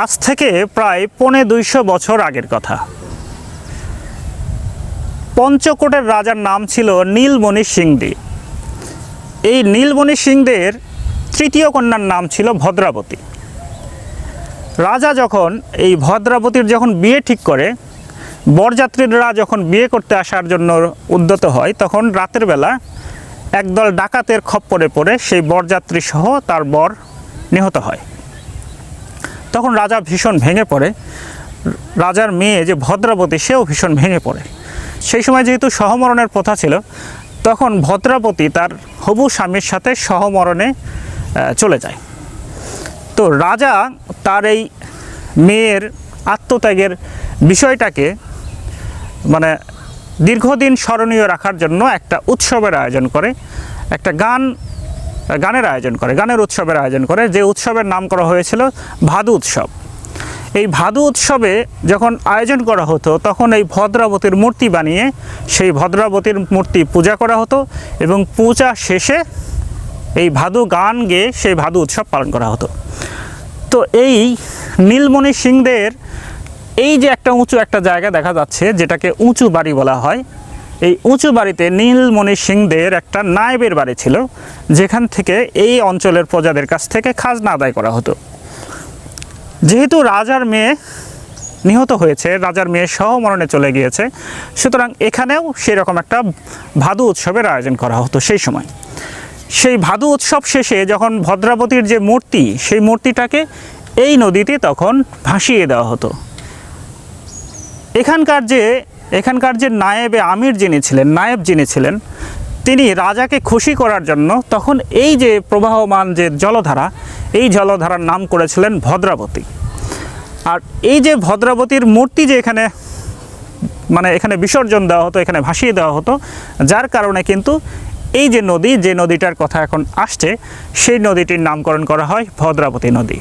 আজ থেকে প্রায় পৌনে দুইশো বছর আগের কথা। পঞ্চকোটের রাজার নাম ছিল নীলমণি সিংদি এই নীলমণি সিংদের তৃতীয় কন্যার নাম ছিল ভদ্রাবতী। রাজা যখন এই ভদ্রাবতীর যখন বিয়ে ঠিক করে, বরযাত্রীরা যখন বিয়ে করতে আসার জন্য উদ্যত হয়, তখন রাতের বেলা একদল ডাকাতের খপ্পরে পড়ে সেই বরযাত্রী সহ তার বর নিহত হয়। তখন রাজা ভীষণ ভেঙে পড়ে। রাজার মেয়ে যে ভদ্রাবতী, সেও ভীষণ ভেঙে পড়ে। সেই সময় যেহেতু সহমরণের প্রথা ছিল, তখন ভদ্রাবতী তার হবু স্বামীর সাথে সহমরণে চলে যায়। তো রাজা তার এই মেয়ের আত্মত্যাগের বিষয়টাকে মানে দীর্ঘদিন স্মরণীয় রাখার জন্য একটা উৎসবের আয়োজন করে, একটা গান গানের আয়োজন করে, গানের উৎসবের আয়োজন করে, যে উৎসবের নাম করা হয়েছিল ভাদু উৎসব। এই ভাদু উৎসবে যখন আয়োজন করা হতো, তখন এই ভদ্রাবতীর মূর্তি বানিয়ে সেই ভদ্রাবতীর মূর্তি পূজা করা হতো এবং পূজা শেষে এই ভাদু গান গেয়ে সেই ভাদু উৎসব পালন করা হতো। তো এই নীলমণি সিংদের এই যে একটা উঁচু একটা জায়গা দেখা যাচ্ছে, যেটাকে উঁচু বাড়ি বলা হয় এই উঁচু বাড়িতে নীলমণি সিংদের একটা নায়েবের বাড়ি ছিল, যেখান থেকে এই অঞ্চলের প্রজাদের কাছ থেকে খাজনা আদায় করা হতো। যেহেতু রাজার মেয়ে নিহত হয়েছে, রাজার মেয়ে সহমরণে চলে গিয়েছে, সুতরাং এখানেও সেরকম একটা ভাদু উৎসবের আয়োজন করা হতো সেই সময়। সেই ভাদু উৎসব শেষে যখন ভদ্রাবতীর যে মূর্তি, সেই মূর্তিটাকে এই নদীতে তখন ভাসিয়ে দেওয়া হতো। এখানকার যে এখানকার যে নায়েবে আমির যিনি ছিলেন, নায়েব যিনি ছিলেন, তিনি রাজাকে খুশি করার জন্য তখন এই যে প্রবাহমান যে জলধারা, এই জলধারার নাম করেছিলেন ভদ্রাবতী। আর এই যে ভদ্রাবতীর মূর্তি যে এখানে মানে এখানে বিসর্জন দেওয়া হতো, এখানে ভাসিয়ে দেওয়া হতো, যার কারণে কিন্তু এই যে নদী, যে নদীটার কথা এখন আসছে, সেই নদীটির নামকরণ করা হয় ভদ্রাবতী নদী।